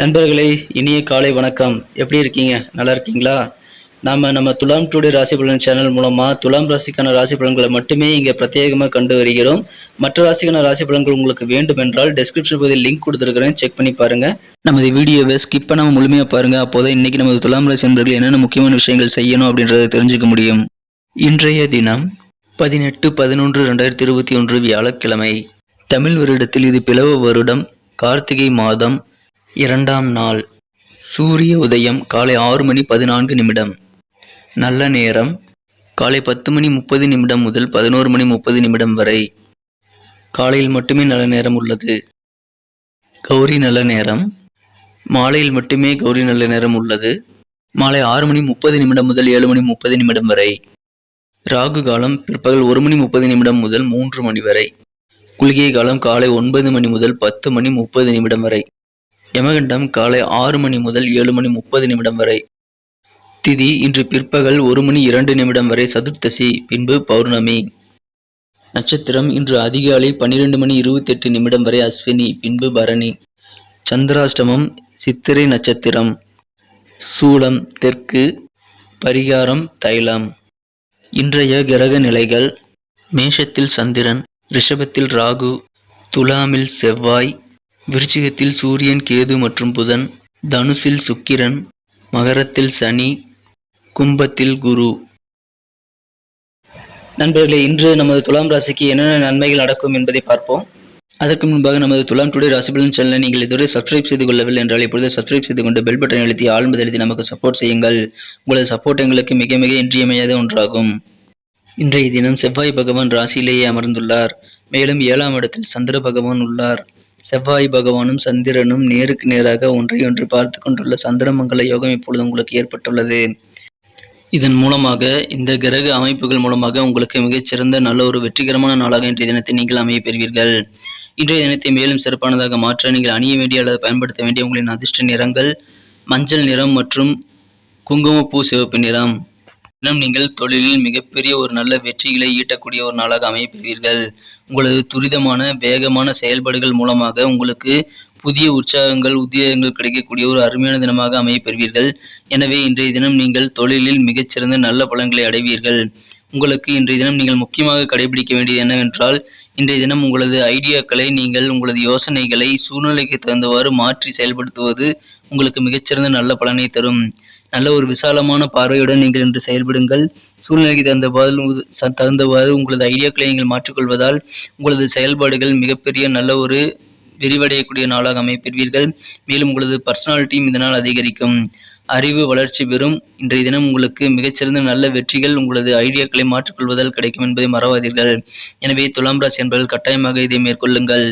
நண்பர்களே இனிய காலை வணக்கம். எப்படி இருக்கீங்க? நல்லா இருக்கீங்களா? நாம நம்ம துலாம் டுடே ராசி பலன் சேனல் மூலமா துலாம் ராசிக்கான ராசி பலன்களை மட்டுமே இங்க பிரத்யேகமாக கண்டு வருகிறோம். மற்ற ராசிக்கான ராசி பலன்கள் உங்களுக்கு வேண்டும் என்றால் டெஸ்கிரிப்ஷன் பகுதியில் லிங்க் கொடுத்துருக்கிறேன். செக் பண்ணி பாருங்க. நமது வீடியோவை ஸ்கிப் பண்ணாமல் முழுமையாக பாருங்க. அப்போதான் இன்னைக்கு நமது துலாம் ராசி நண்பர்கள் என்னென்ன முக்கியமான விஷயங்கள் செய்யணும் அப்படின்றத தெரிஞ்சுக்க முடியும். இன்றைய தினம் பதினெட்டு பதினொன்று ரெண்டாயிரத்தி இருபத்தி ஒன்று வியாழக்கிழமை. தமிழ் வருடத்தில் இது பிளவ வருடம். கார்த்திகை மாதம். இரண்டாம் நாள். சூரிய உதயம் காலை ஆறு மணி பதினான்கு நிமிடம். நல்ல நேரம். காலை பத்து மணி முப்பது நிமிடம் முதல் பதினோரு மணி முப்பது நிமிடம் வரை. காலையில் மட்டுமே நல்ல நேரம் உள்ளது. கௌரி நல்ல நேரம். மாலையில் மட்டுமே கௌரி நல்ல நேரம் உள்ளது. மாலை ஆறு மணி முப்பது நிமிடம் முதல் ஏழு மணி முப்பது நிமிடம் வரை. ராகு காலம் பிற்பகல் ஒரு மணி முப்பது நிமிடம் முதல் மூன்று மணி வரை. குளிகை காலம் காலை ஒன்பது மணி முதல் பத்து மணி முப்பது நிமிடம் வரை. யமகண்டம் காலை ஆறு மணி முதல் ஏழு மணி முப்பது நிமிடம் வரை. திதி இன்று பிற்பகல் ஒரு மணி இரண்டு நிமிடம் வரை சதுர்த்தசி பின்பு பௌர்ணமி. நட்சத்திரம் இன்று அதிகாலை பன்னிரண்டு மணி இருபத்தி எட்டு நிமிடம் வரை அஸ்வினி பின்பு பரணி. சந்திராஷ்டமம் சித்திரை நட்சத்திரம். சூலம் தெற்கு. பரிகாரம் தைலம். இன்றைய கிரக நிலைகள் மேஷத்தில் சந்திரன் ரிஷபத்தில் ராகு துலாமில் செவ்வாய் விருச்சிகத்தில் சூரியன் கேது மற்றும் புதன் தனுசில் சுக்கிரன் மகரத்தில் சனி கும்பத்தில் குரு. நண்பர்களே இன்று நமது துலாம் ராசிக்கு என்னென்ன நன்மைகள் நடக்கும் என்பதை பார்ப்போம். அதற்கு முன்பாக நமது துலாம் டுடே ராசிபலன் சேனலை நீங்கள் இதுவரை சப்ஸ்கிரைப் செய்து கொள்ளவில்லை என்றால் இப்பொழுது சப்ஸ்கிரைப் செய்து கொண்டு பெல் பட்டன் அழுத்தி ஆழ்ந்து எழுதி நமக்கு சப்போர்ட் செய்யுங்கள். உங்களது சப்போர்ட் எங்களுக்கு மிக மிக இன்றியமையாத ஒன்றாகும். இன்றைய தினம் செவ்வாய் பகவான் ராசியிலேயே அமர்ந்துள்ளார். மேலும் ஏழாம் இடத்தில் சந்திர பகவான் உள்ளார். செவ்வாய் பகவானும் சந்திரனும் நேருக்கு நேராக ஒன்றையொன்று பார்த்து கொண்டுள்ள சந்திரமங்கல யோகம் இப்பொழுது உங்களுக்கு ஏற்பட்டுள்ளது. இதன் மூலமாக இந்த கிரக அமைப்புகள் மூலமாக உங்களுக்கு மிகச்சிறந்த நல்ல ஒரு வெற்றிகரமான நாளாக இன்றைய தினத்தை நீங்கள் அமைய பெறுவீர்கள். இன்றைய தினத்தை மேலும் சிறப்பானதாக மாற்ற நீங்கள் அணிய வேண்டிய அல்லது பயன்படுத்த வேண்டிய உங்களின் அதிர்ஷ்ட நிறங்கள் மஞ்சள் நிறம் மற்றும் குங்குமப்பூ சிவப்பு நிறம். தினம் நீங்கள் தொழிலில் மிகப்பெரிய ஒரு நல்ல வெற்றிகளை ஈட்டக்கூடிய ஒரு நாளாக அமைப்பீர்கள் உங்களது துரிதமான வேகமான செயல்பாடுகள் மூலமாக உங்களுக்கு புதிய உற்சாகங்கள் உத்தியோகங்கள் கிடைக்கக்கூடிய ஒரு அருமையான தினமாக அமையப்பெறுவீர்கள். எனவே இன்றைய தினம் நீங்கள் தொழிலில் மிகச்சிறந்த நல்ல பலன்களை அடைவீர்கள். உங்களுக்கு இன்றைய தினம் நீங்கள் முக்கியமாக கடைபிடிக்க வேண்டியது என்னவென்றால் இன்றைய தினம் உங்களது ஐடியாக்களை நீங்கள் உங்களது யோசனைகளை சூழ்நிலைக்கு தகுந்தவாறு மாற்றி செயல்படுத்துவது உங்களுக்கு மிகச்சிறந்த நல்ல பலனை தரும். நல்ல ஒரு விசாலமான பார்வையுடன் நீங்கள் இன்று செயல்படுங்கள். சூழ்நிலைக்கு தகுந்தவாறு தகுந்தவாறு உங்களது ஐடியாக்களை நீங்கள் மாற்றிக்கொள்வதால் உங்களது செயல்பாடுகள் மிகப்பெரிய நல்ல ஒரு விரிவடையக்கூடிய நாளாக அமைப்பெறுவீர்கள். மேலும் உங்களது பர்சனாலிட்டியும் இதனால் அதிகரிக்கும். அறிவு வளர்ச்சி பெறும். இன்றைய தினம் உங்களுக்கு மிகச்சிறந்த நல்ல வெற்றிகள் உங்களது ஐடியாக்களை மாற்றிக்கொள்வதால் கிடைக்கும் என்பதை மறவாதீர்கள். எனவே துலாம் ராசி என்பவர்கள் கட்டாயமாக இதை மேற்கொள்ளுங்கள்.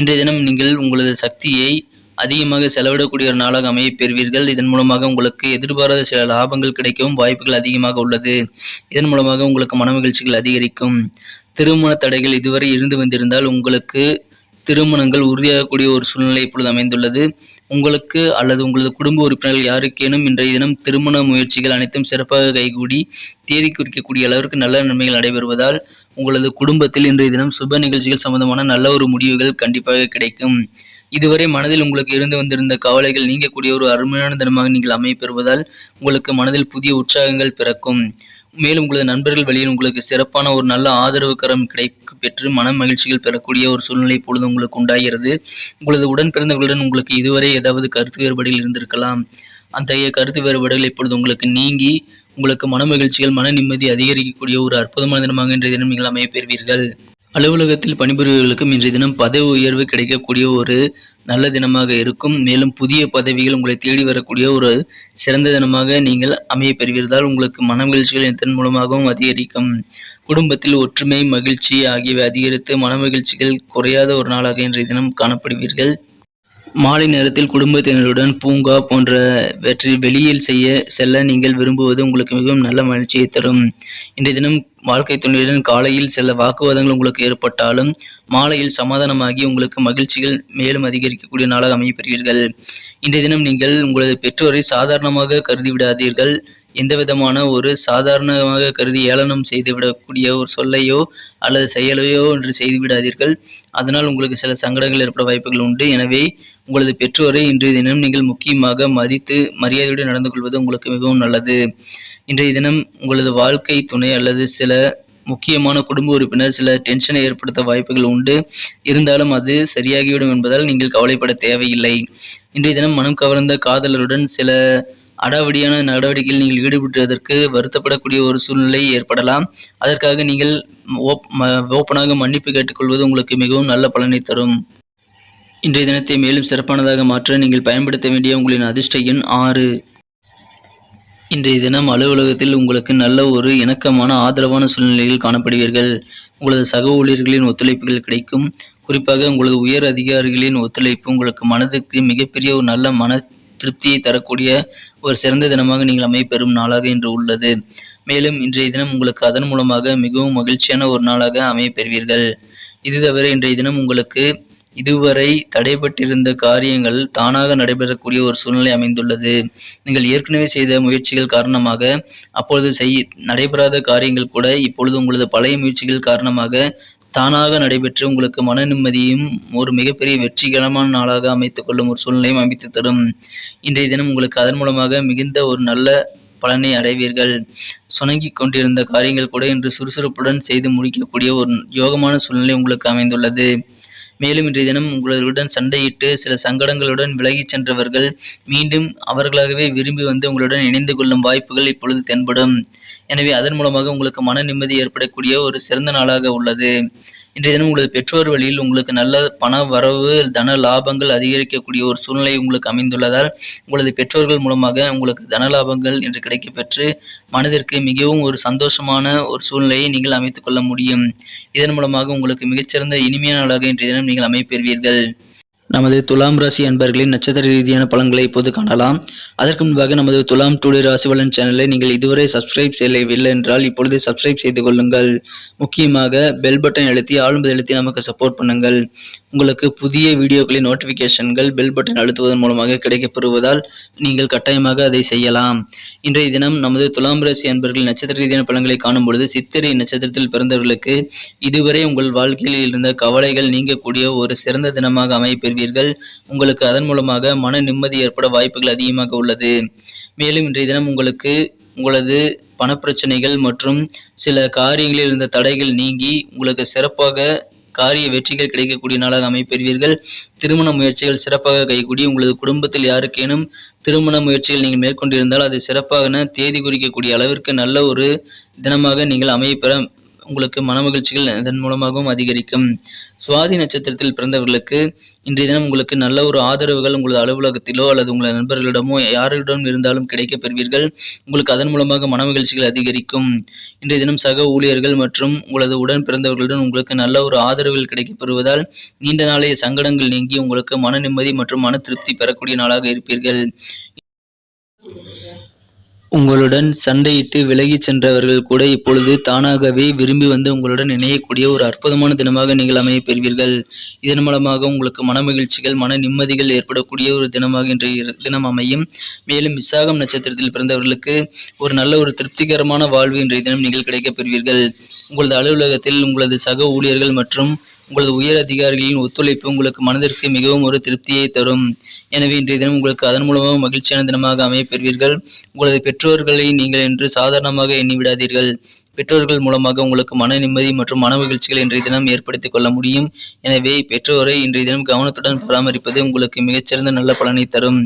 இன்றைய தினம் நீங்கள் உங்களது சக்தியை அதிகமாக செலவிடக்கூடிய ஒரு நாளாக அமைய பெறுவீர்கள். இதன் மூலமாக உங்களுக்கு எதிர்பாராத சில லாபங்கள் கிடைக்கவும் வாய்ப்புகள் அதிகமாக உள்ளது. இதன் மூலமாக உங்களுக்கு மன மகிழ்ச்சிகள் அதிகரிக்கும். திருமண தடைகள் இதுவரை இருந்து வந்திருந்தால் உங்களுக்கு திருமணங்கள் உறுதியாகக்கூடிய ஒரு சூழ்நிலை இப்பொழுது அமைந்துள்ளது. உங்களுக்கு அல்லது உங்களது குடும்ப உறுப்பினர்கள் யாருக்கேனும் இன்றைய தினம் திருமண முயற்சிகள் அனைத்தும் சிறப்பாக கைகூடி தேதி குறிக்கக்கூடிய அளவிற்கு நல்ல நன்மைகள் நடைபெறுவதால் உங்களது குடும்பத்தில் இன்றைய தினம் சுப நிகழ்ச்சிகள் சம்பந்தமான நல்ல ஒரு முடிவுகள் கண்டிப்பாக கிடைக்கும். இதுவரை மனதில் உங்களுக்கு இருந்து வந்திருந்த கவலைகள் நீங்கக்கூடிய ஒரு அருமையான தினமாக நீங்கள் அமைப்பெறுவதால் உங்களுக்கு மனதில் புதிய உற்சாகங்கள் பிறக்கும். மேலும் உங்களது நண்பர்கள் வழியில் உங்களுக்கு சிறப்பான ஒரு நல்ல ஆதரவு கரம் கிடைக்க பெற்று மன மகிழ்ச்சிகள் பெறக்கூடிய ஒரு சூழ்நிலை இப்பொழுது உங்களுக்கு உண்டாகிறது. உங்களது உடன் பிறந்தவர்களுடன் உங்களுக்கு இதுவரை ஏதாவது கருத்து வேறுபாடுகள் இருந்திருக்கலாம். அத்தகைய கருத்து வேறுபாடுகள் இப்பொழுது உங்களுக்கு நீங்கி உங்களுக்கு மன மகிழ்ச்சிகள் மன நிம்மதி அதிகரிக்கக்கூடிய ஒரு அற்புதமான தினமாக இன்றைய தினம் நீங்கள் அமைய பெறுவீர்கள். அலுவலகத்தில் பணிபுரிபவர்களுக்கும் இன்றைய தினம் பதவி உயர்வு கிடைக்கக்கூடிய ஒரு நல்ல தினமாக இருக்கும். மேலும் புதிய பதவிகள் உங்களை தேடி வரக்கூடிய ஒரு சிறந்த தினமாக நீங்கள் அமைய பெறுவீர்கள் உங்களுக்கு மன மகிழ்ச்சிகள் இதன் மூலமாகவும் அதிகரிக்கும். குடும்பத்தில் ஒற்றுமை மகிழ்ச்சி ஆகியவை அதிகரித்து மன மகிழ்ச்சிகள் குறையாத ஒரு நாளாக இன்றைய தினம் காணப்படுவீர்கள். மாலை நேரத்தில் குடும்பத்தினருடன் பூங்கா போன்றவற்றை வெளியில் செய்ய செல்ல நீங்கள் விரும்புவது உங்களுக்கு மிகவும் நல்ல மகிழ்ச்சியை தரும். இன்றைய தினம் வாழ்க்கை துணையுடன் காலையில் சில வாக்குவாதங்கள் உங்களுக்கு ஏற்பட்டாலும் மாலையில் சமாதானமாகி உங்களுக்கு மகிழ்ச்சிகள் மேலும் அதிகரிக்கக்கூடிய நாளாக அமையப்பெறுவீர்கள். இன்றைய தினம் நீங்கள் உங்களது பெற்றோரை சாதாரணமாக கருதி விடாதீர்கள் எந்த விதமான ஒரு சாதாரணமாக கருதி ஏளனம் செய்துவிடக்கூடிய ஒரு சொல்லையோ அல்லது செயலையோ என்று செய்து விடாதீர்கள் அதனால் உங்களுக்கு சில சங்கடங்கள் ஏற்பட வாய்ப்புகள் உண்டு. எனவே உங்களது பெற்றோரை இன்றைய தினம் நீங்கள் முக்கியமாக மதித்து மரியாதையுடன் நடந்து கொள்வது உங்களுக்கு மிகவும் நல்லது. இன்றைய தினம் உங்களது வாழ்க்கை துணை அல்லது சில முக்கியமான குடும்ப உறுப்பினர் சில டென்ஷனை ஏற்படுத்த வாய்ப்புகள் உண்டு. இருந்தாலும் அது சரியாகிவிடும் என்பதால் நீங்கள் கவலைப்பட தேவையில்லை. இன்றைய தினம் மனம் கவர்ந்த காதலருடன் சில அடாவடியான நடவடிக்கையில் நீங்கள் ஈடுபட்டுவதற்கு வருத்தப்படக்கூடிய ஒரு சூழ்நிலை ஏற்படலாம். அதற்காக நீங்கள் ஓப் ஓப்பனாக மன்னிப்பு கேட்டுக்கொள்வது உங்களுக்கு மிகவும் நல்ல பலனை தரும். இன்றைய தினத்தை மேலும் சிறப்பானதாக மாற்ற நீங்கள் பயன்படுத்த வேண்டிய உங்களின் அதிர்ஷ்ட எண் ஆறு. இன்றைய தினம் அலுவலகத்தில் உங்களுக்கு நல்ல ஒரு இணக்கமான ஆதரவான சூழ்நிலையில் காணப்படுவீர்கள். உங்களது சக ஊழியர்களின் ஒத்துழைப்புகள் கிடைக்கும். குறிப்பாக உங்களது உயர் அதிகாரிகளின் ஒத்துழைப்பு உங்களுக்கு மனதுக்கு மிகப்பெரிய ஒரு நல்ல மன திருப்தியை தரக்கூடிய ஒரு சிறந்த தினமாக நீங்கள் அமைப்பெறும் நாளாக இன்று உள்ளது. மேலும் இன்றைய தினம் உங்களுக்கு அதன் மூலமாக மிகவும் மகிழ்ச்சியான ஒரு நாளாக அமையப்பெறுவீர்கள். இது தவிர இன்றைய தினம் உங்களுக்கு இதுவரை தடைபட்டிருந்த காரியங்கள் தானாக நடைபெறக்கூடிய ஒரு சூழ்நிலை அமைந்துள்ளது. நீங்கள் ஏற்கனவே செய்த முயற்சிகள் காரணமாக அப்பொழுது செய் நடைபெறாத காரியங்கள் கூட இப்பொழுது உங்களது பழைய முயற்சிகள் காரணமாக தானாக நடைபெற்று உங்களுக்கு மன நிம்மதியும் ஒரு மிகப்பெரிய வெற்றிகரமான நாளாக அமைத்துக் கொள்ளும் ஒரு சூழ்நிலையும் அமைத்து தரும். இன்றைய தினம் உங்களுக்கு அதன் மூலமாக மிகுந்த ஒரு நல்ல பலனை அடைவீர்கள். சுணங்கிக் கொண்டிருந்த காரியங்கள் கூட இன்று சுறுசுறுப்புடன் செய்து முடிக்கக்கூடிய ஒரு யோகமான சூழ்நிலை உங்களுக்கு அமைந்துள்ளது. மேலும் இன்றைய தினம் உங்களுடன் சண்டையிட்டு சில சங்கடங்களுடன் விலகிச் சென்றவர்கள் மீண்டும் அவர்களாகவே விரும்பி வந்து உங்களுடன் இணைந்து கொள்ளும் வாய்ப்புகள் இப்பொழுது தென்படும். எனவே அதன் மூலமாக உங்களுக்கு மன நிம்மதி ஏற்படக்கூடிய ஒரு சிறந்த நாளாக உள்ளது. இன்றைய தினம் உங்களது பெற்றோர் வழியில் உங்களுக்கு நல்ல பண வரவு தன லாபங்கள் அதிகரிக்கக்கூடிய ஒரு சூழ்நிலை உங்களுக்கு அமைந்துள்ளதால் உங்களது பெற்றோர்கள் மூலமாக உங்களுக்கு தன லாபங்கள் இன்று கிடைக்கப்பெற்று மனதிற்கு மிகவும் ஒரு சந்தோஷமான ஒரு சூழ்நிலையை நீங்கள் அமைத்துக் கொள்ள முடியும். இதன் மூலமாக உங்களுக்கு மிகச்சிறந்த இனிமையான நாளாக இன்றைய தினம் நீங்கள் அமைப்பெறுவீர்கள். நமது துலாம் ராசி அன்பர்களின் நட்சத்திர ரீதியான பலன்களை இப்போது காணலாம். அதற்கு முன்பாக நமது துலாம் டுடே ராசி பலன் சேனலை நீங்கள் இதுவரை சப்ஸ்கிரைப் செய்யவில்லை என்றால் இப்பொழுது சப்ஸ்கிரைப் செய்து கொள்ளுங்கள். முக்கியமாக பெல் பட்டன் அழுத்தி ஆளும்பது அழுத்தி நமக்கு சப்போர்ட் பண்ணுங்கள். உங்களுக்கு புதிய வீடியோக்களின் நோட்டிஃபிகேஷன்கள் பெல் பட்டன் அழுத்துவதன் மூலமாக கிடைக்கப்பெறுவதால் நீங்கள் கட்டாயமாக அதை செய்யலாம். இன்றைய தினம் நமது துலாம் ராசி அன்பர்கள் நட்சத்திர ரீதியான பலன்களை காணும் பொழுது சித்திரை நட்சத்திரத்தில் பிறந்தவர்களுக்கு இதுவரை உங்கள் வாழ்க்கையில் இருந்த கவலைகள் நீங்கக்கூடிய ஒரு சிறந்த தினமாக அமைப்பெறுவீர்கள் உங்களுக்கு அதன் மூலமாக மன நிம்மதி ஏற்பட வாய்ப்புகள் அதிகமாக உள்ளது. மேலும் இன்றைய தினம் உங்களுக்கு உங்களது பணப்பிரச்சனைகள் மற்றும் சில காரியங்களில் இருந்த தடைகள் நீங்கி உங்களுக்கு சிறப்பாக காரிய வெற்றிகள் கிடைக்கக்கூடிய நாளாக அமைப்பெறுவீர்கள். திருமண முயற்சிகள் சிறப்பாக கைகூடி உங்களது குடும்பத்தில் யாருக்கேனும் திருமண முயற்சிகள் நீங்கள் மேற்கொண்டிருந்தால் அது சிறப்பாக தேதி குறிக்கக்கூடிய அளவிற்கு நல்ல ஒரு தினமாக நீங்கள் அமையப்பெற உங்களுக்கு மன மகிழ்ச்சிகள் இதன் மூலமாகவும் அதிகரிக்கும். சுவாதி நட்சத்திரத்தில் பிறந்தவர்களுக்கு இன்றைய தினம் உங்களுக்கு நல்ல ஒரு ஆதரவுகள் உங்களது அலுவலகத்திலோ அல்லது உங்களது நண்பர்களிடமோ யாரிடம் இருந்தாலும் கிடைக்கப் பெறுவீர்கள். உங்களுக்கு அதன் மூலமாக மனமகிழ்ச்சிகள் அதிகரிக்கும். இன்றைய தினம் சக ஊழியர்கள் மற்றும் உங்களது உடன் பிறந்தவர்களுடன் உங்களுக்கு நல்ல ஒரு ஆதரவுகள் கிடைக்கப் பெறுவதால் நீண்ட நாளைய சங்கடங்கள் நீங்கி உங்களுக்கு மன நிம்மதி மற்றும் மன திருப்தி பெறக்கூடிய நாளாக இருப்பீர்கள். உங்களுடன் சண்டையிட்டு விலகிச் சென்றவர்கள் கூட இப்பொழுது தானாகவே விரும்பி வந்து உங்களுடன் இணையக்கூடிய ஒரு அற்புதமான தினமாக நீங்கள் அமையப் பெறுவீர்கள். இதன் மூலமாக உங்களுக்கு மனமகிழ்ச்சிகள் மன நிம்மதிகள் ஏற்படக்கூடிய ஒரு தினமாக இன்றைய தினம் அமையும். மேலும் விசாகம் நட்சத்திரத்தில் பிறந்தவர்களுக்கு ஒரு நல்ல ஒரு திருப்திகரமான வாழ்வு இன்றைய தினம் நீங்கள் கிடைக்கப் பெறுவீர்கள். உங்களது அலுவலகத்தில் உங்களது சக ஊழியர்கள் மற்றும் உங்களது உயர் அதிகாரிகளின் ஒத்துழைப்பு உங்களுக்கு மனதிற்கு மிகவும் ஒரு திருப்தியை தரும். எனவே இன்றைய தினம் உங்களுக்கு அதன் மூலமாக மகிழ்ச்சியான தினமாக அமையப் பெறுவீர்கள் உங்களது பெற்றோர்களை நீங்கள் என்று சாதாரணமாக எண்ணி விடாதீர்கள் பெற்றோர்கள் மூலமாக உங்களுக்கு மன நிம்மதி மற்றும் மன மகிழ்ச்சிகள் இன்றைய தினம் ஏற்படுத்திக் கொள்ள முடியும். எனவே பெற்றோரை இன்றைய தினம் கவனத்துடன் பராமரிப்பது உங்களுக்கு மிகச்சிறந்த நல்ல பலனை தரும்.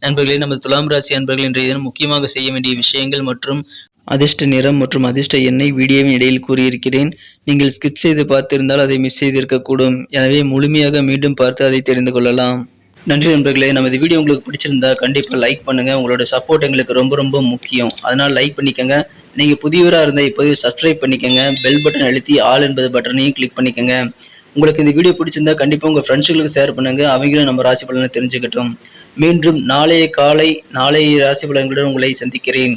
நண்பர்களே நமது துலாம் ராசி அன்பர்கள் இன்றைய தினம் முக்கியமாக செய்ய வேண்டிய விஷயங்கள் மற்றும் அதிர்ஷ்ட நிறம் மற்றும் அதிர்ஷ்ட எண்ணை வீடியோவின் இடையில் கூறியிருக்கிறேன். நீங்கள் ஸ்கிப் செய்து பார்த்திருந்தால் அதை மிஸ் செய்திருக்கக்கூடும். எனவே முழுமையாக மீண்டும் பார்த்து அதை தெரிந்து கொள்ளலாம். நன்றி நண்பர்களே நமது வீடியோ உங்களுக்கு பிடிச்சிருந்தா கண்டிப்பாக லைக் பண்ணுங்க. உங்களோட சப்போர்ட் எங்களுக்கு ரொம்ப ரொம்ப முக்கியம். அதனால் லைக் பண்ணிக்கோங்க. நீங்கள் புதியவராக இருந்தால் இப்போவே சப்ஸ்கிரைப் பண்ணிக்கோங்க. பெல் பட்டன் அழுத்தி ஆல் என்பது பட்டனையும் கிளிக் பண்ணிக்கோங்க. உங்களுக்கு இந்த வீடியோ பிடிச்சிருந்தா கண்டிப்பாக உங்கள் ஃப்ரெண்ட்ஸுகளுக்கு ஷேர் பண்ணுங்க. அவங்களும் நம்ம ராசி பலனை தெரிஞ்சுக்கட்டும். மீண்டும் நாளைய காலை நாளைய ராசி பலன்களுடன் உங்களை சந்திக்கிறேன்.